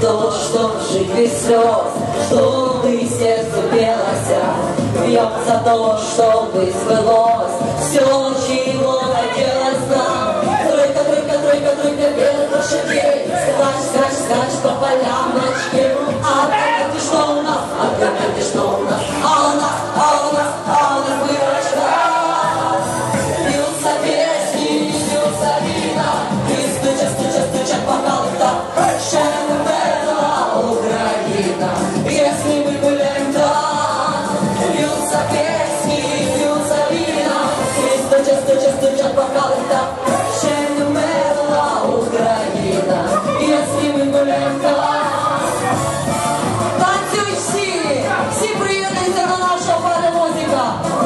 то, что жить без слез, что ты сердце белося, бьем за то, чтобы сбылось все, чего хотелось нам. Если мы гуляем так Льются песни, И стучат, стучат, стучат бокалы Ще не Україна Если мы гуляем так Танцюй всі! Всі приєднуйся до нашого перевозика!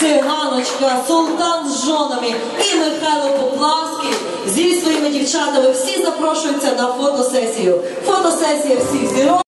циганочка, султан з жонами і Михайло Поплавський зі своїми дівчатами. Всі запрошуються на фотосесію. Фотосесія всіх зірок.